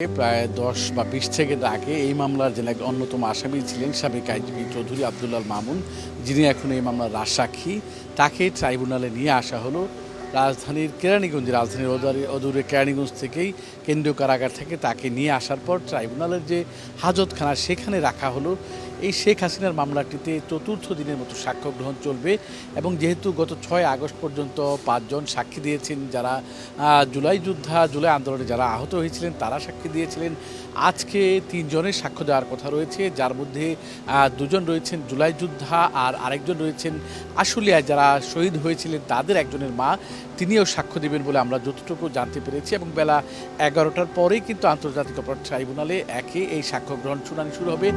প্রায় দশ বা বিশ থেকে আগে এই মামলার যে অন্যতম আসামি ছিলেন সাবেক আইনজীবী চৌধুরী আবদুল্লাল মামুন, যিনি এখন এই মামলার রাজসাক্ষী, তাকে ট্রাইব্যুনালে নিয়ে আসা হলো রাজধানীর কেরানীগঞ্জ রাজধানীর অদূরে অদূরে কেরানীগঞ্জ থেকেই কেন্দ্রীয় কারাগার থেকে তাকে নিয়ে আসার পর ট্রাইব্যুনালের যে হাজতখানা সেখানে রাখা হলো। এই শেখ হাসিনার মামলাটিতে চতুর্থ দিনের মতো সাক্ষ্য গ্রহণ চলবে এবং যেহেতু গত ছয় আগস্ট পর্যন্ত পাঁচজন সাক্ষী দিয়েছেন যারা জুলাই যুদ্ধা, জুলাই আন্দোলনে যারা আহত হয়েছিলেন তারা সাক্ষী দিয়েছিলেন। আজকে তিনজনের সাক্ষ্য দেওয়ার কথা রয়েছে, যার মধ্যে দুজন রয়েছেন জুলাই যোদ্ধা আর আরেকজন রয়েছেন আশুলিয়ায় যারা শহীদ হয়েছিলেন তাদের একজনের মা। তিনিও সাক্ষ্য দেবেন বলে আমরা যতটুকু জানতে পেরেছি এবং বেলা এগারোটার পরেই কিন্তু আন্তর্জাতিক অপরাধ ট্রাইব্যুনালে একে এই সাক্ষ্য গ্রহণ শুনানি শুরু হবে।